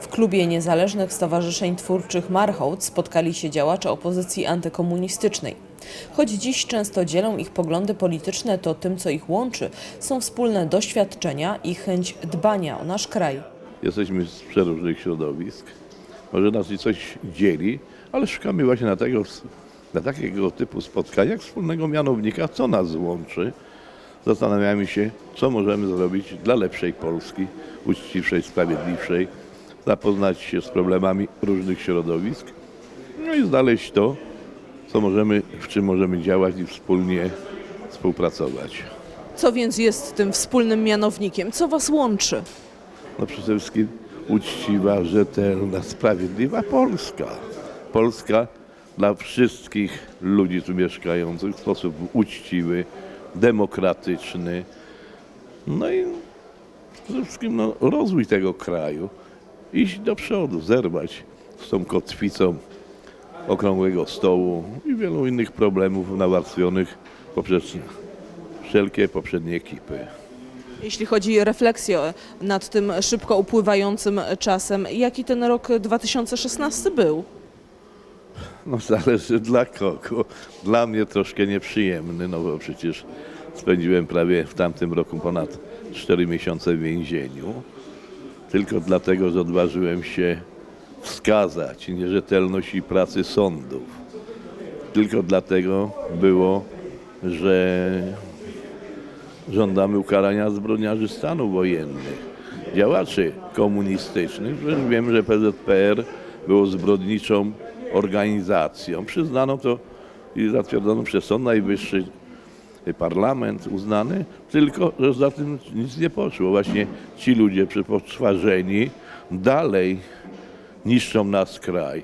W klubie niezależnych stowarzyszeń twórczych Marchołd spotkali się działacze opozycji antykomunistycznej. Choć dziś często dzielą ich poglądy polityczne, to tym, co ich łączy, są wspólne doświadczenia i chęć dbania o nasz kraj. Jesteśmy z przeróżnych środowisk. Może nas i coś dzieli, ale szukamy właśnie na, tego, na takiego typu spotkaniach wspólnego mianownika, co nas łączy. Zastanawiamy się, co możemy zrobić dla lepszej Polski, uczciwszej, sprawiedliwszej, zapoznać się z problemami różnych środowisk, no i znaleźć to, co możemy, w czym możemy działać i wspólnie współpracować. Co więc jest tym wspólnym mianownikiem? Co was łączy? no przede wszystkim uczciwa, rzetelna, sprawiedliwa Polska. Polska dla wszystkich ludzi tu mieszkających w sposób uczciwy, demokratyczny. No i przede wszystkim no, rozwój tego kraju. Iść do przodu, zerwać z tą kotwicą okrągłego stołu i wielu innych problemów nawarstwionych poprzez wszelkie poprzednie ekipy. Jeśli chodzi o refleksję nad tym szybko upływającym czasem, jaki ten rok 2016 był? No zależy dla kogo. Dla mnie troszkę nieprzyjemny, no bo przecież spędziłem prawie w tamtym roku ponad 4 miesiące w więzieniu. Tylko dlatego, że odważyłem się wskazać nierzetelność i pracy sądów. Tylko dlatego było, że żądamy ukarania zbrodniarzy stanu wojennych, działaczy komunistycznych. Przecież wiemy, że PZPR było zbrodniczą organizacją. Przyznano to i zatwierdzono przez Sąd Najwyższy, parlament uznany, tylko że za tym nic nie poszło. Właśnie ci ludzie przepoczwarzeni dalej niszczą nasz kraj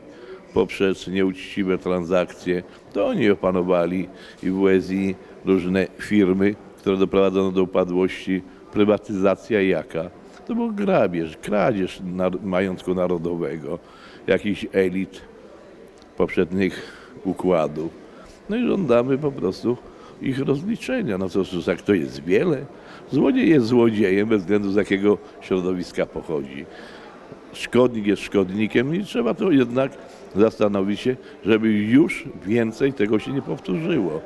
poprzez nieuczciwe transakcje. To oni opanowali i WSI, różne firmy, które doprowadzono do upadłości. Prywatyzacja jaka? To był grabież, kradzież majątku narodowego, jakichś elit poprzednich układów. No i żądamy po prostu ich rozliczenia. No to jak to jest wiele. Złodziej jest złodziejem bez względu z jakiego środowiska pochodzi. Szkodnik jest szkodnikiem i trzeba to jednak zastanowić się, żeby już więcej tego się nie powtórzyło.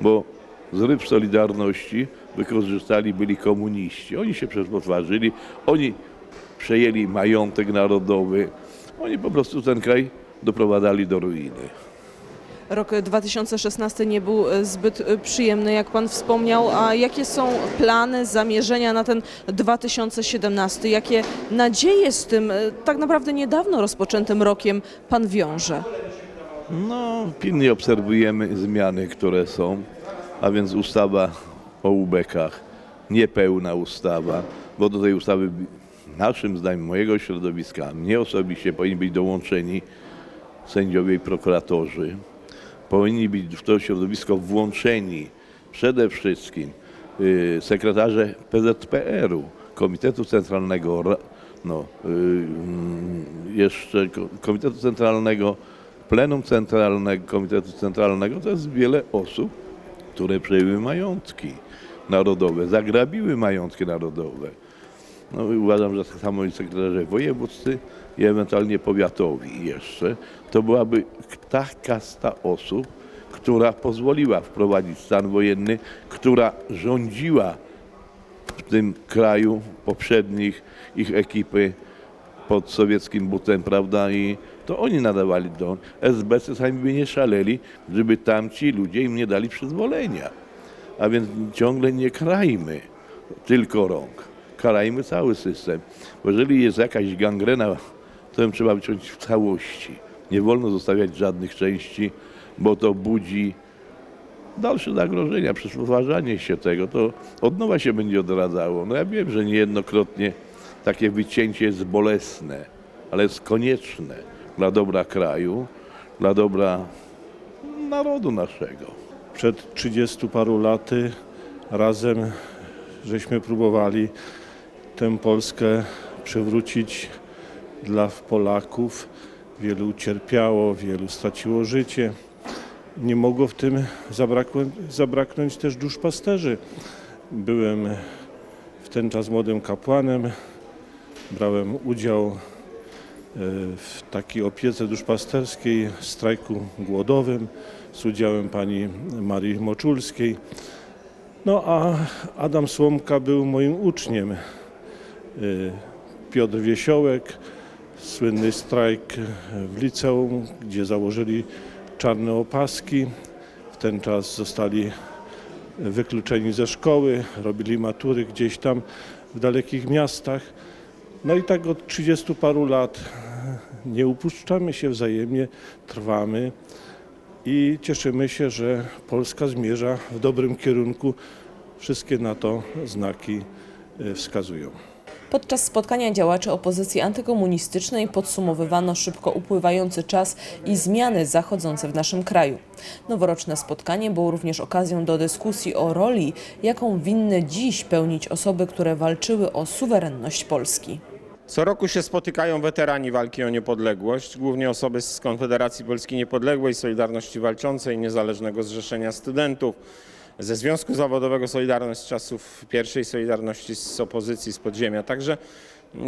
Bo zryw Solidarności wykorzystali byli komuniści. Oni się przepotwarzyli, oni przejęli majątek narodowy, oni po prostu ten kraj doprowadzali do ruiny. Rok 2016 nie był e, zbyt e, przyjemny, jak pan wspomniał. A jakie są plany, zamierzenia na ten 2017? Jakie nadzieje z tym e, tak naprawdę niedawno rozpoczętym rokiem pan wiąże? No, pilnie obserwujemy zmiany, które są, a więc ustawa o ubekach, niepełna ustawa, bo do tej ustawy naszym zdaniem, mojego środowiska, mnie osobiście powinni być dołączeni sędziowie i prokuratorzy. Powinni być w to środowisko włączeni przede wszystkim y, sekretarze PZPR-u, Komitetu Centralnego, ra- no, y, mm, jeszcze ko- Komitetu Centralnego, Plenum Centralnego, Komitetu Centralnego, to jest wiele osób, które przejęły majątki narodowe, zagrabiły majątki narodowe. No i uważam, że tak samo i sekretarze wojewódzcy i ewentualnie powiatowi jeszcze, to byłaby ta kasta osób, która pozwoliła wprowadzić stan wojenny, która rządziła w tym kraju poprzednich ich ekipy pod sowieckim butem, prawda? I to oni nadawali do SBC sami by nie szaleli, żeby tamci ludzie im nie dali przyzwolenia. A więc ciągle nie krajmy tylko rąk. Karajmy cały system. Bo jeżeli jest jakaś gangrena, to ją trzeba wyciąć w całości. Nie wolno zostawiać żadnych części, bo to budzi dalsze zagrożenia, przyspoważanie się tego, to od nowa się będzie odradzało. No ja wiem, że niejednokrotnie takie wycięcie jest bolesne, ale jest konieczne dla dobra kraju, dla dobra narodu naszego. Przed 30 paru laty razem żeśmy próbowali tę Polskę przywrócić dla Polaków. Wielu ucierpiało, wielu straciło życie. Nie mogło w tym zabraknąć, zabraknąć też duszpasterzy. Byłem w ten czas młodym kapłanem, brałem udział w takiej opiece duszpasterskiej, strajku głodowym z udziałem pani Marii Moczulskiej. No a Adam Słomka był moim uczniem. Y, Piotr Wiesiołek, słynny strajk w liceum, gdzie założyli czarne opaski. W ten czas zostali wykluczeni ze szkoły, robili matury gdzieś tam w dalekich miastach. No i tak od 30 paru lat nie upuszczamy się wzajemnie, trwamy i cieszymy się, że Polska zmierza w dobrym kierunku. Wszystkie na to znaki y, wskazują. Podczas spotkania działaczy opozycji antykomunistycznej podsumowywano szybko upływający czas i zmiany zachodzące w naszym kraju. Noworoczne spotkanie było również okazją do dyskusji o roli, jaką winny dziś pełnić osoby, które walczyły o suwerenność Polski. Co roku się spotykają weterani walki o niepodległość, głównie osoby z Konfederacji Polski Niepodległej, Solidarności Walczącej, Niezależnego Zrzeszenia Studentów, ze Związku Zawodowego Solidarność z czasów pierwszej Solidarności z opozycji, z podziemia. Także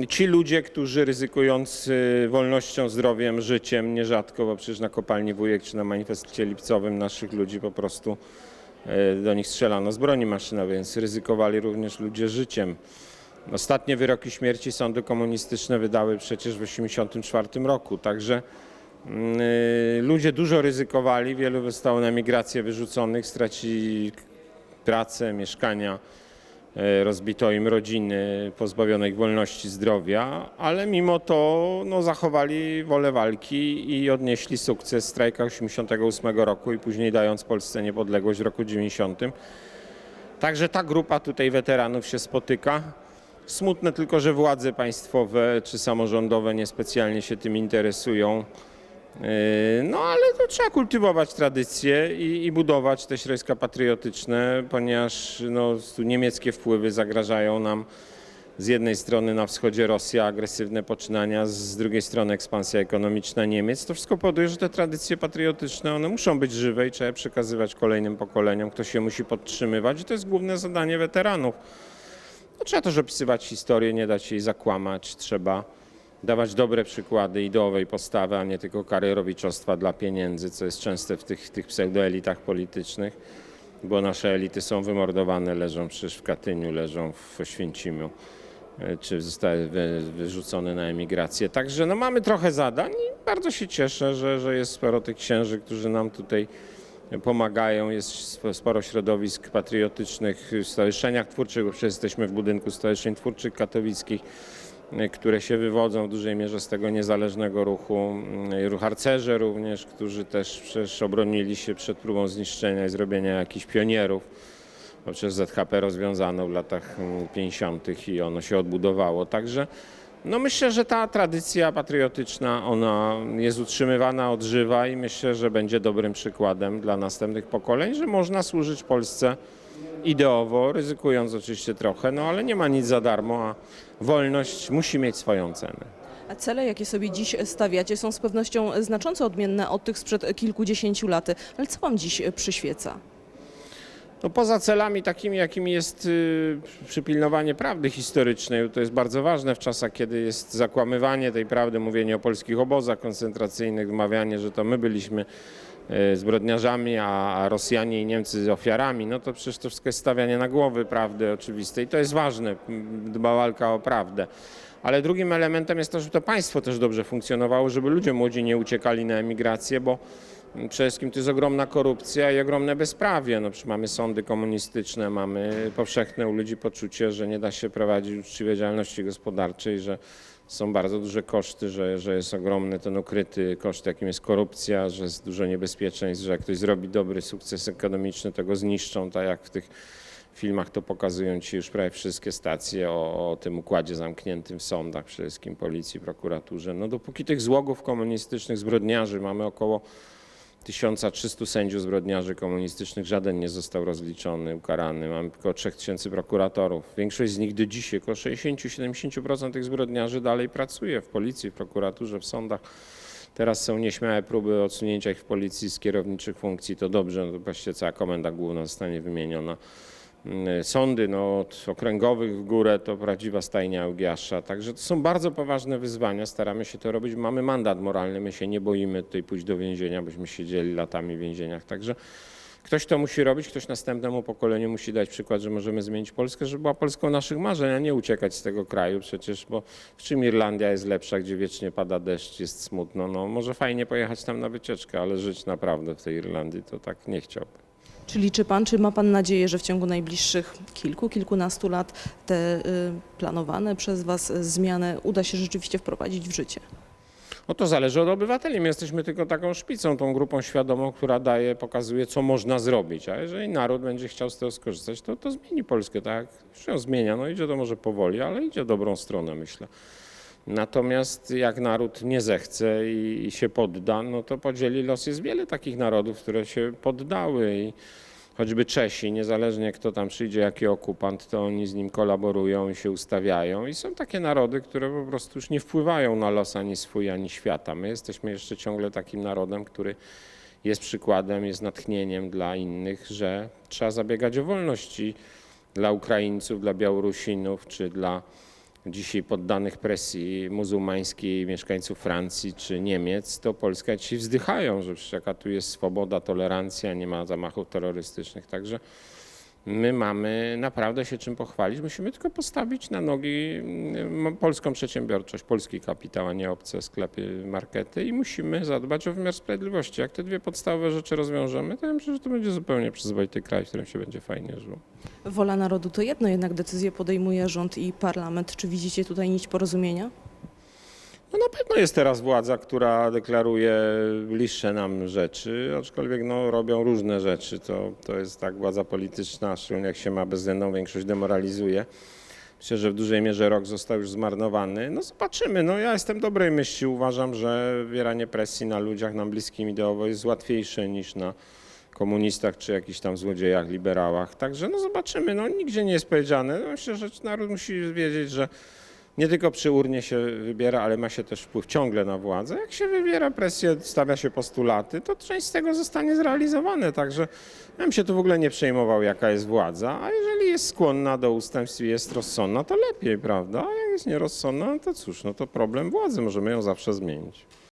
ci ludzie, którzy ryzykując wolnością, zdrowiem, życiem, nierzadko, bo przecież na kopalni Wujek czy na manifestie lipcowym naszych ludzi po prostu y, do nich strzelano z broni maszynowej, więc ryzykowali również ludzie życiem. Ostatnie wyroki śmierci sądy komunistyczne wydały przecież w 1984 roku, także ludzie dużo ryzykowali, wielu zostało na migrację wyrzuconych, stracili pracę, mieszkania, y, rozbito im rodziny, pozbawiono ich wolności, zdrowia, ale mimo to no, zachowali wolę walki i odnieśli sukces w strajkach 1988 roku i później dając Polsce niepodległość w roku 90. Także ta grupa tutaj weteranów się spotyka. Smutne tylko, że władze państwowe czy samorządowe niespecjalnie się tym interesują. Yy, No ale to trzeba kultywować tradycje i, i budować te środowiska patriotyczne, ponieważ no, niemieckie wpływy zagrażają nam. Z jednej strony na wschodzie Rosja, agresywne poczynania, z drugiej strony ekspansja ekonomiczna Niemiec. To wszystko powoduje, że te tradycje patriotyczne one muszą być żywe i trzeba je przekazywać kolejnym pokoleniom. Ktoś je musi podtrzymywać i to jest główne zadanie weteranów. No, trzeba też opisywać historię, nie dać jej zakłamać. Trzeba dawać dobre przykłady ideowej postawy, a nie tylko karierowiczostwa dla pieniędzy, co jest częste w tych, tych pseudoelitach politycznych, bo nasze elity są wymordowane, leżą przecież w Katyniu, leżą w Oświęcimiu, e, czy zostały wy, wyrzucone na emigrację. Także no, mamy trochę zadań i bardzo się cieszę, że, że jest sporo tych księży, którzy nam tutaj pomagają. Jest sp- sporo środowisk patriotycznych w stowarzyszeniach twórczych, bo przecież jesteśmy w budynku Stowarzyszeń Twórczych Katowickich, które się wywodzą w dużej mierze z tego niezależnego ruchu. Ruch harcerze również, którzy też przecież obronili się przed próbą zniszczenia i zrobienia jakichś pionierów. Bo przecież ZHP rozwiązano w latach mm, 50. i ono się odbudowało. Także no myślę, że ta tradycja patriotyczna, ona jest utrzymywana, odżywa i myślę, że będzie dobrym przykładem dla następnych pokoleń, że można służyć Polsce ideowo, ryzykując oczywiście trochę, no ale nie ma nic za darmo, a wolność musi mieć swoją cenę. A cele, jakie sobie dziś stawiacie, są z pewnością znacząco odmienne od tych sprzed kilkudziesięciu lat. Ale co Wam dziś przyświeca? No poza celami takimi, jakimi jest y, przypilnowanie prawdy historycznej, to jest bardzo ważne w czasach, kiedy jest zakłamywanie tej prawdy, mówienie o polskich obozach koncentracyjnych, wmawianie, że to my byliśmy zbrodniarzami, a Rosjanie i Niemcy ofiarami, no to przecież to wszystko jest stawianie na głowy prawdy oczywistej. To jest ważne, dba walka o prawdę. Ale drugim elementem jest to, żeby to państwo też dobrze funkcjonowało, żeby ludzie młodzi nie uciekali na emigrację, bo Przede wszystkim to jest ogromna korupcja i ogromne bezprawie. No, mamy sądy komunistyczne, mamy powszechne u ludzi poczucie, że nie da się prowadzić uczciwej działalności gospodarczej, że są bardzo duże koszty, że, że jest ogromny ten ukryty koszt, jakim jest korupcja, że jest dużo niebezpieczeństw, że jak ktoś zrobi dobry sukces ekonomiczny, to go zniszczą, tak jak w tych filmach to pokazują ci już prawie wszystkie stacje o, o tym układzie zamkniętym w sądach, przede wszystkim policji, prokuraturze. No dopóki tych złogów komunistycznych, zbrodniarzy mamy około 1300 sędziów zbrodniarzy komunistycznych, żaden nie został rozliczony, ukarany. Mamy około 3000 prokuratorów. Większość z nich do dzisiaj, około 60-70% tych zbrodniarzy dalej pracuje w policji, w prokuraturze, w sądach. Teraz są nieśmiałe próby odsunięcia ich w policji z kierowniczych funkcji. To dobrze, no to właściwie cała komenda główna zostanie wymieniona. Mm, sądy, no, od okręgowych w górę to prawdziwa stajnia Augiasza. Także to są bardzo poważne wyzwania, staramy się to robić. Mamy mandat moralny, my się nie boimy tutaj pójść do więzienia, byśmy siedzieli latami w więzieniach. Także ktoś to musi robić, ktoś następnemu pokoleniu musi dać przykład, że możemy zmienić Polskę, żeby była Polską naszych marzeń, a nie uciekać z tego kraju przecież, bo w czym Irlandia jest lepsza, gdzie wiecznie pada deszcz, jest smutno. No, może fajnie pojechać tam na wycieczkę, ale żyć naprawdę w tej Irlandii to tak nie chciałbym. Czy liczy pan, czy ma pan nadzieję, że w ciągu najbliższych kilku, kilkunastu lat te y, planowane przez was zmiany uda się rzeczywiście wprowadzić w życie? No to zależy od obywateli. My jesteśmy tylko taką szpicą, tą grupą świadomą, która daje, pokazuje, co można zrobić. A jeżeli naród będzie chciał z tego skorzystać, to, to zmieni Polskę, tak? Już ją zmienia. No idzie to może powoli, ale idzie w dobrą stronę, myślę. Natomiast jak naród nie zechce i, się podda, no to podzieli los. Jest wiele takich narodów, które się poddały i choćby Czesi, niezależnie kto tam przyjdzie, jaki okupant, to oni z nim kolaborują i się ustawiają. I są takie narody, które po prostu już nie wpływają na los ani swój, ani świata. My jesteśmy jeszcze ciągle takim narodem, który jest przykładem, jest natchnieniem dla innych, że trzeba zabiegać o wolności dla Ukraińców, dla Białorusinów czy dla dzisiaj poddanych presji muzułmańskiej mieszkańców Francji czy Niemiec, to Polska ci wzdychają, że przecież jaka tu jest swoboda, tolerancja, nie ma zamachów terrorystycznych. Także my mamy naprawdę się czym pochwalić. Musimy tylko postawić na nogi mm, polską przedsiębiorczość, polski kapitał, a nie obce sklepy, markety i musimy zadbać o wymiar sprawiedliwości. Jak te dwie podstawowe rzeczy rozwiążemy, to ja myślę, że to będzie zupełnie przyzwoity kraj, w którym się będzie fajnie żyło. Wola narodu to jedno, jednak decyzję podejmuje rząd i parlament. Czy widzicie tutaj nić porozumienia? Na pewno jest teraz władza, która deklaruje bliższe nam rzeczy, aczkolwiek no, robią różne rzeczy. To, to jest tak władza polityczna, szczególnie jak się ma bezwzględną większość, demoralizuje. Myślę, że w dużej mierze rok został już zmarnowany. No zobaczymy. No ja jestem dobrej myśli. Uważam, że wywieranie presji na ludziach nam bliskim ideowo jest łatwiejsze niż na komunistach czy jakichś tam złodziejach, liberałach. Także no zobaczymy. No nigdzie nie jest powiedziane. No, myślę, że naród musi wiedzieć, że nie tylko przy urnie się wybiera, ale ma się też wpływ ciągle na władzę. Jak się wybiera presję, stawia się postulaty, to część z tego zostanie zrealizowane. Także ja bym się tu w ogóle nie przejmował, jaka jest władza, a jeżeli jest skłonna do ustępstw i jest rozsądna, to lepiej, prawda? A jak jest nierozsądna, no to cóż, no to problem władzy, możemy ją zawsze zmienić.